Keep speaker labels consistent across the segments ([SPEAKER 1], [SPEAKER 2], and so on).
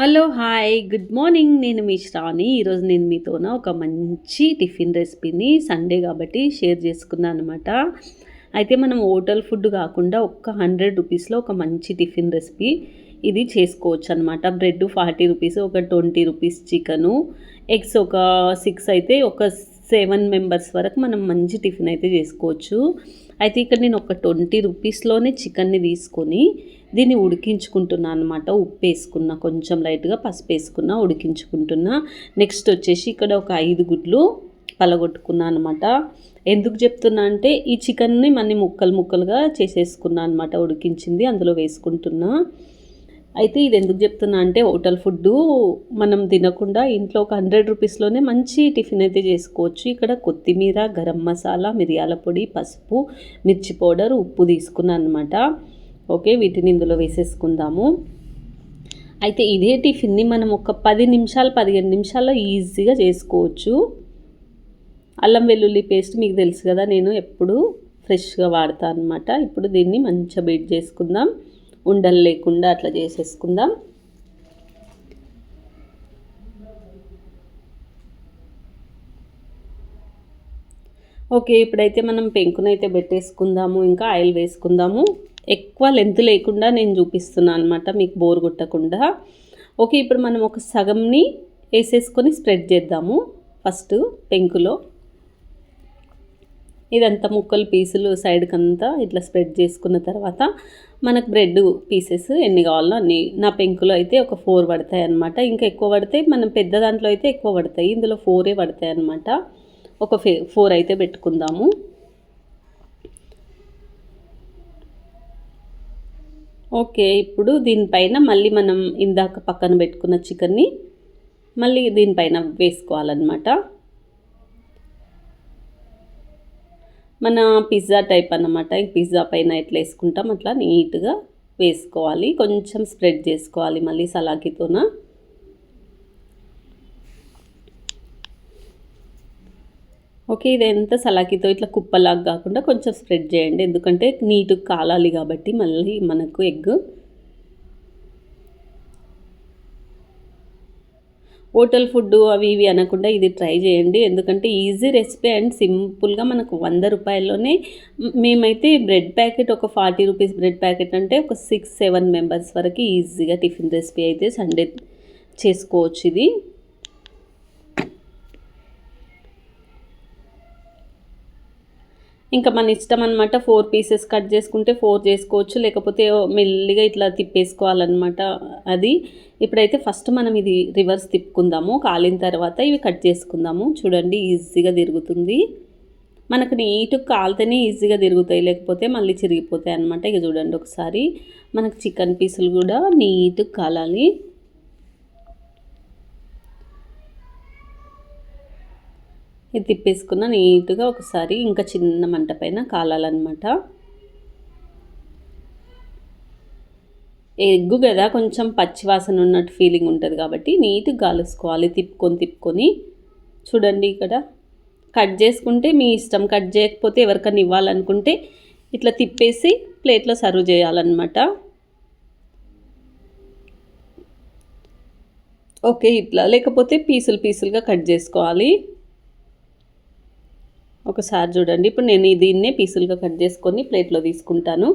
[SPEAKER 1] Hello hi good morning. నేను మీ శ్రావణి. ఈరోజు నేను మీతోన ఒక మంచి టిఫిన్ రెసిపీని సండే కాబట్టి షేర్ చేసుకున్నాను అనమాట అయితే మనం హోటల్ ఫుడ్ కాకుండా ఒక్క హండ్రెడ్ రూపీస్లో ఒక మంచి టిఫిన్ రెసిపీ ఇది చేసుకోవచ్చు అనమాట బ్రెడ్ ఫార్టీ రూపీస్ ఒక ట్వంటీ రూపీస్ చికెను ఎగ్స్ ఒక సిక్స్ అయితే ఒక సెవెన్ మెంబర్స్ వరకు మనం మంచి టిఫిన్ అయితే చేసుకోవచ్చు. అయితే ఇక్కడ నేను ఒక ట్వంటీ రూపీస్లోనే చికెన్ని తీసుకొని దీన్ని ఉడికించుకుంటున్నా అనమాట ఉప్పు వేసుకున్నా కొంచెం లైట్గా పసుపు వేసుకున్నా ఉడికించుకుంటున్నా. నెక్స్ట్ వచ్చేసి ఇక్కడ ఒక ఐదు గుడ్లు పలగొట్టుకున్నా అనమాట ఎందుకు చెప్తున్నా అంటే ఈ చికెన్ని మన్ని ముక్కలు ముక్కలుగా చేసేసుకున్నా అనమాట ఉడికించింది అందులో వేసుకుంటున్నా. అయితే ఇది ఎందుకు చెప్తున్నా అంటే హోటల్ ఫుడ్ మనం తినకుండా ఇంట్లో ఒక హండ్రెడ్ రూపీస్లోనే మంచి టిఫిన్ అయితే చేసుకోవచ్చు. ఇక్కడ కొత్తిమీర గరం మసాలా మిరియాల పొడి పసుపు మిర్చి పౌడర్ ఉప్పు తీసుకున్నాను అనమాట ఓకే వీటిని ఇందులో వేసేసుకుందాము. అయితే ఇదే టిఫిన్ని మనం ఒక పది నిమిషాలు పదిహేను నిమిషాల్లో ఈజీగా చేసుకోవచ్చు. అల్లం వెల్లుల్లి పేస్ట్ మీకు తెలుసు కదా నేను ఎప్పుడు ఫ్రెష్గా వాడతాను అనమాట ఇప్పుడు దీన్ని మంచిగా బీట్ చేసుకుందాం. ఉండలు లేకుండా అట్లా చేసేసుకుందాం. ఓకే ఇప్పుడైతే మనం పెంకునైతే పెట్టేసుకుందాము ఇంకా ఆయిల్ వేసుకుందాము. ఎక్కువ లెంత్ లేకుండా నేను చూపిస్తున్నాను అనమాట మీకు బోర్ కొట్టకుండా. ఓకే ఇప్పుడు మనం ఒక సగంని వేసేసుకొని స్ప్రెడ్ చేద్దాము ఫస్ట్ పెంకులో. ఇదంతా ముక్కలు పీసులు సైడ్కి అంతా ఇట్లా స్ప్రెడ్ చేసుకున్న తర్వాత మనకు బ్రెడ్ పీసెస్ ఎన్ని కావాలో అన్ని. నా పెంకులో అయితే ఒక ఫోర్ పడతాయి అనమాట ఇంకా ఎక్కువ పడతాయి. మనం పెద్ద దాంట్లో అయితే ఎక్కువ పడతాయి. ఇందులో ఫోరే పడతాయి అనమాట ఒక ఫే ఫోర్ అయితే పెట్టుకుందాము. ఓకే ఇప్పుడు దీనిపైన మళ్ళీ మనం ఇందాక పక్కన పెట్టుకున్న చికెన్ని మళ్ళీ దీనిపైన వేసుకోవాలన్నమాట. మన పిజ్జా టైప్ అన్నమాట. పిజ్జా పైన ఎట్లా వేసుకుంటాం అట్లా నీట్గా వేసుకోవాలి. కొంచెం స్ప్రెడ్ చేసుకోవాలి మళ్ళీ సలాకితోన. ఓకే ఇది ఎంత సలాకితో ఇట్లా కుప్పలాగా కాకుండా కొంచెం స్ప్రెడ్ చేయండి. ఎందుకంటే నీట్గా కాలాలి కాబట్టి మళ్ళీ మనకు ఎగ్ హోటల్ ఫుడ్ అవి ఇవి అనకుండా ఇది ట్రై చేయండి. ఎందుకంటే ఈజీ రెసిపీ అండ్ సింపుల్గా మనకు వంద రూపాయల్లోనే మేమైతే బ్రెడ్ ప్యాకెట్ ఒక ఫార్టీ రూపీస్ బ్రెడ్ ప్యాకెట్ అంటే ఒక సిక్స్ సెవెన్ మెంబర్స్ వరకు ఈజీగా టిఫిన్ రెసిపీ అయితే సండే చేసుకోవచ్చు ఇది. ఇంకా మన ఇష్టం అనమాట ఫోర్ పీసెస్ కట్ చేసుకుంటే ఫోర్ చేసుకోవచ్చు. లేకపోతే మెల్లిగా ఇట్లా తిప్పేసుకోవాలన్నమాట అది. ఇప్పుడైతే ఫస్ట్ మనం ఇది రివర్స్ తిప్పుకుందాము. కాలిన తర్వాత ఇవి కట్ చేసుకుందాము. చూడండి ఈజీగా తిరుగుతుంది. మనకు నీట్గా కాలితేనే ఈజీగా తిరుగుతాయి. లేకపోతే మళ్ళీ చిరిగిపోతాయి అనమాట ఇక చూడండి ఒకసారి. మనకు చికెన్ పీసులు కూడా నీట్గా కాలాలి. ఇది తిప్పేసుకున్న నీట్గా ఒకసారి ఇంకా చిన్న మంట పైన కాలాలన్నమాట. ఎగ్గు కదా కొంచెం పచ్చివాసన ఉన్నట్టు ఫీలింగ్ ఉంటుంది కాబట్టి నీట్గా కాలుసుకోవాలి తిప్పుకొని తిప్పుకొని. చూడండి ఇక్కడ. కట్ చేసుకుంటే మీ ఇష్టం. కట్ చేయకపోతే ఎవరికైనా ఇవ్వాలనుకుంటే ఇట్లా తిప్పేసి ప్లేట్లో సర్వ్ చేయాలన్నమాట. ఓకే ఇట్లా. లేకపోతే పీసులు పీసులుగా కట్ చేసుకోవాలి. ఒకసారి చూడండి. ఇప్పుడు నేను దీన్నే పీసులుగా కట్ చేసుకొని ప్లేట్లో తీసుకుంటాను.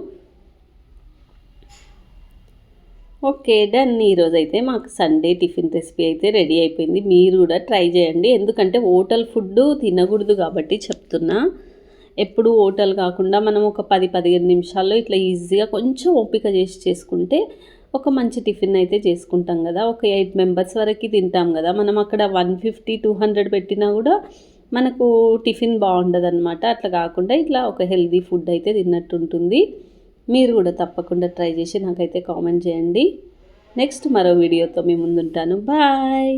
[SPEAKER 1] Okay done. ఈరోజు అయితే మాకు సండే టిఫిన్ రెసిపీ అయితే రెడీ అయిపోయింది. మీరు కూడా ట్రై చేయండి. ఎందుకంటే హోటల్ ఫుడ్ తినకూడదు కాబట్టి చెప్తున్నా. ఎప్పుడు హోటల్ కాకుండా మనం ఒక పది పదిహేను నిమిషాల్లో ఇట్లా ఈజీగా కొంచెం ఓపిక చేసి చేసుకుంటే ఒక మంచి టిఫిన్ అయితే చేసుకుంటాం కదా. ఒక ఎయిట్ మెంబర్స్ వరకు తింటాం కదా. మనం అక్కడ వన్ ఫిఫ్టీ టూ హండ్రెడ్ పెట్టినా కూడా మనకు టిఫిన్ బాగుండదు అనమాట అట్లా కాకుండా ఇట్లా ఒక హెల్దీ ఫుడ్ అయితే తిన్నట్టు ఉంటుంది మీరు కూడా తప్పకుండా ట్రై చేసి నాకైతే కామెంట్ చేయండి. నెక్స్ట్ మరో వీడియోతో మీ ముందుంటాను. బాయ్!